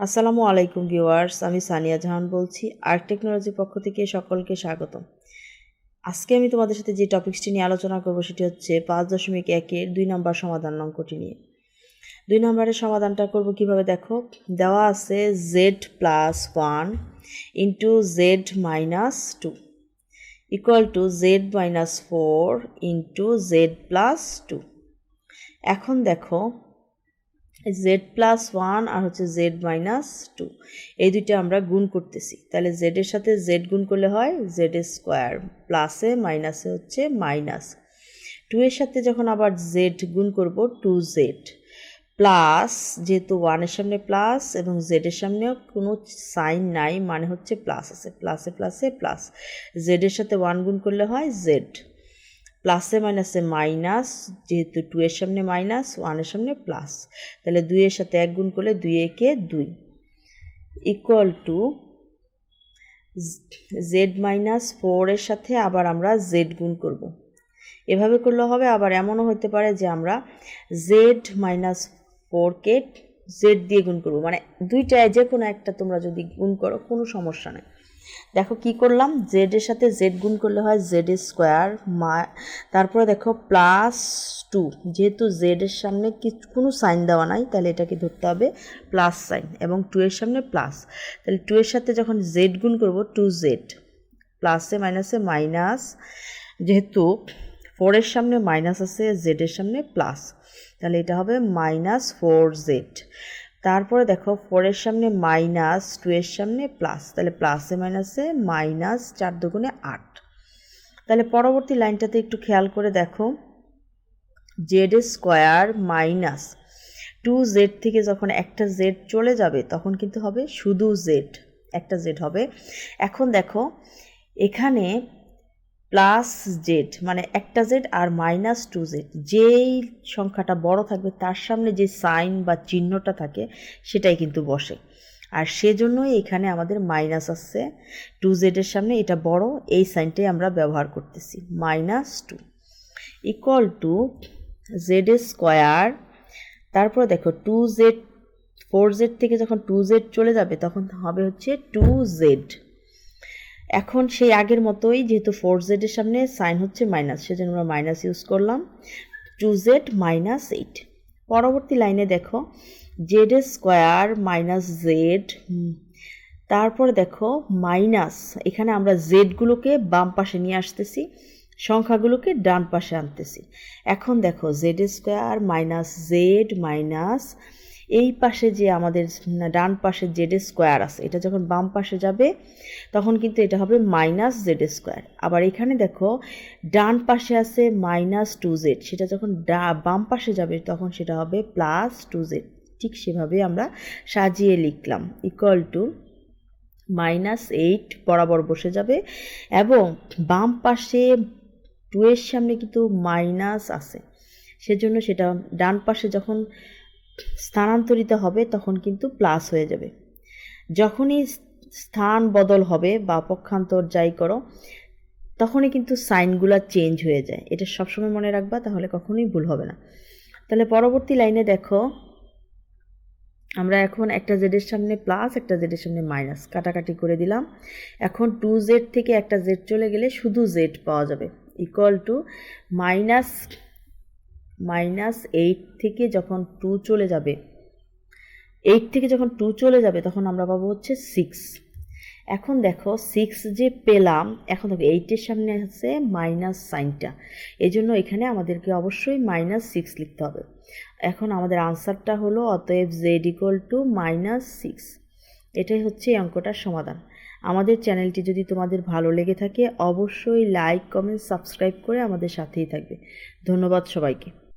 আসসালামু আলাইকুম ভিউয়ার্স, আমি সানিয়া জাহান বলছি আর্ট টেকনোলজির পক্ষ থেকে সকলকে স্বাগতম। আজকে আমি তোমাদের সাথে যে টপিক্সটি নিয়ে আলোচনা করব সেটি হচ্ছে পাঁচ দশমিক একের দুই নম্বর সমাধান অঙ্কটি নিয়ে। দুই নম্বরের সমাধানটা করব কীভাবে দেখো? দেওয়া আছে Z plus one into Z minus two equal to Z minus four into Z plus two এখন দেখো জেড প্লাস ওয়ান আর হচ্ছে জেড মাইনাস টু এই দুইটা আমরা গুণ করতেছি। তাহলে জেডের সাথে জেড গুণ করলে হয় জেড স্কোয়ার প্লাসে মাইনাসে হচ্ছে মাইনাস টু এর সাথে যখন আবার জেড গুণ করব টু জেড প্লাস যেহেতু ওয়ানের সামনে প্লাস এবং জেডের সামনেও কোনো সাইন নাই মানে হচ্ছে প্লাস আছে। প্লাসে প্লাসে প্লাস জেডের সাথে ওয়ান গুণ করলে হয় জেড প্লাসে মাইনাসে মাইনাস যেহেতু টু এর সামনে মাইনাস ওয়ানের সামনে প্লাস তাহলে দুইয়ের সাথে এক গুণ করলে দুই একে দুই। ইকুয়াল টু জেড মাইনাস ফোরের সাথে আবার আমরা জেড গুণ করব। এভাবে করলে হবে, আবার এমনও হতে পারে যে আমরা জেড মাইনাস ফোরকে জেড দিয়ে গুণ করব। মানে দুইটায় যে কোনো একটা তোমরা যদি গুণ করো, কোনো সমস্যা নেই। দেখো কি করলাম? জেড এর সাথে জেড গুণ করলে হয় জেড স্কোয়ার মা, তারপরে দেখো প্লাস টু যেহেতু জেড এর সামনে কি, কোনো সাইন দেওয়া নাই, তাহলে এটাকে ধরতে হবে প্লাস সাইন এবং টু এর সামনে প্লাস তাহলে টু এর সাথে যখন জেড গুণ করব টু জেড প্লাসে মাইনাসে মাইনাস যেহেতু ফোরের সামনে মাইনাস আছে জেডের সামনে প্লাস তাহলে এটা হবে মাইনাস ফোর জেড তারপরে দেখো ফোরের সামনে মাইনাস টু এর সামনে প্লাস তাহলে প্লাসে মাইনাসে মাইনাস চার দুগুণে আট। তাহলে পরবর্তী লাইনটাতে একটু খেয়াল করে দেখো Z square minus two Z থেকে যখন একটা জেড চলে যাবে, তখন কিন্তু হবে শুধু জেড একটা জেড হবে। এখন দেখো, এখানে প্লাস জেড মানে একটা জেড আর মাইনাস টু জেড। যেই সংখ্যাটা বড় থাকবে, তার সামনে যে সাইন বা চিহ্নটা থাকে, সেটাই কিন্তু বসে। আর সেজন্যই এখানে আমাদের মাইনাস আসছে টু জেডের সামনে, এটা বড়, এই সাইনটাই আমরা ব্যবহার করতেছি, minus two equal to Z square. তারপর দেখো, টু জেড, ফোর জেড থেকে যখন টু জেড চলে যাবে, তখন হবে হচ্ছে টু জেড। এখন সেই আগের মতোই যেহেতু ফোর জেডের সামনে সাইন হচ্ছে মাইনাস সেজন্য আমরা মাইনাস ইউজ করলাম। টু জেড মাইনাস এইট পরবর্তী লাইনে দেখো জেড স্কোয়ার মাইনাস জেড তারপর দেখো মাইনাস এখানে আমরা জেডগুলোকে বাম পাশে নিয়ে আসতেছি, সংখ্যাগুলোকে ডান পাশে আনতেছি। এখন দেখো Z square minus Z minus এই পাশে যে আমাদের ডান পাশে জেড স্কোয়ার আছে, এটা যখন বাম পাশে যাবে, তখন কিন্তু এটা হবে মাইনাস জেড স্কোয়ার আবার এখানে দেখো, ডান পাশে আছে মাইনাস টু জেড সেটা যখন ডা, বাম পাশে যাবে, তখন সেটা হবে প্লাস টু জেড ঠিক সেভাবে আমরা সাজিয়ে লিখলাম। ইকুয়াল টু মাইনাস এইট বরাবর বসে যাবে, এবং বাম পাশে টু এর সামনে কিন্তু মাইনাস আছে। সেজন্য সেটা, ডান পাশে যখন স্থানান্তরিত হবে, তখন কিন্তু প্লাস হয়ে যাবে। যখনই স্থান বদল হবে বা পক্ষান্তর যাই করো, তখনই কিন্তু সাইনগুলো চেঞ্জ হয়ে যায়। এটা সবসময় মনে রাখবা, তাহলে কখনোই ভুল হবে না। তাহলে পরবর্তী লাইনে দেখো, আমরা এখন একটা জেডের সামনে প্লাস একটা জেডের সামনে মাইনাস কাটাকাটি করে দিলাম। এখন টু জেড থেকে একটা জেড চলে গেলে শুধু জেড পাওয়া যাবে। Equal to minus minus eight থেকে যখন টু চলে যাবে এইট থেকে যখন টু চলে যাবে, তখন আমরা পাবো হচ্ছে সিক্স এখন দেখো সিক্স যে পেলাম, এখন দেখো এইটের সামনে আছে মাইনাস সাইনটা এই জন্য এখানে আমাদেরকে অবশ্যই মাইনাস সিক্স লিখতে হবে। এখন আমাদের আনসারটা হলো, অতএব Z equal to minus six এটাই হচ্ছে এই অঙ্কটার সমাধান। আমাদের চ্যানেলটি যদি তোমাদের ভালো লেগে থাকে, অবশ্যই লাইক কমেন্ট সাবস্ক্রাইব করে আমাদের সাথেই থাকবে। ধন্যবাদ সবাইকে।